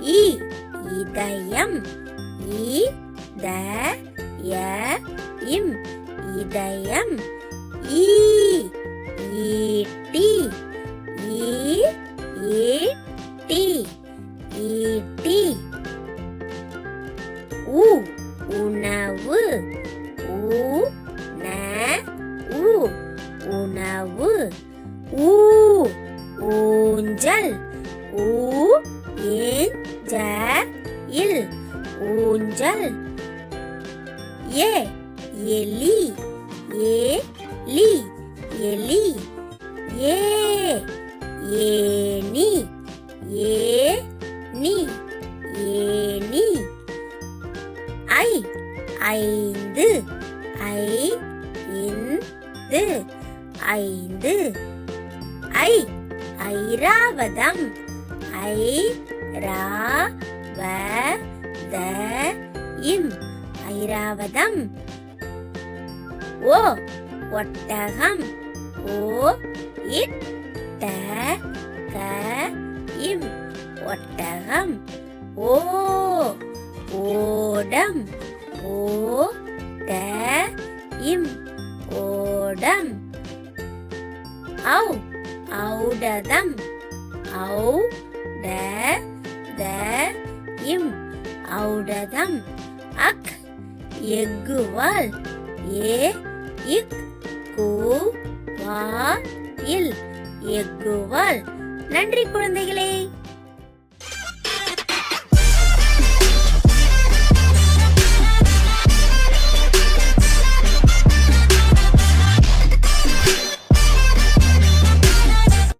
இ இதயம் இ த ய இம் இதயம் ஈ ஈட்டி ஈ ஈட்டி ஈட்டி. உ உணவு உ ந உ உணவு. ஊ ஊஞ்சல் ஊ ஏஞ்ச இல் ஊஞ்சல். ஏ எலி. ஏ லி. எலி. ஏ ஏனி ஏ நீ. ஏனி ஐ ஐந்து. ஐ இந்து. ஐந்து. ஐ ஐராவதம். ஐ ரா வ த இம் ஐராவதம். ஓ ஒட்டகம். ஓ இட்ட க இம். ஒட்டகம். ஓ ஓடம். ஓ ட இம். ஓடம். ஔ ஔடதம். ஔ ட த இம் ஔடதம் அக் எக்குவால் ஏ இக் கு வா இல் எக்குவால் நன்றி குழந்தைகளே.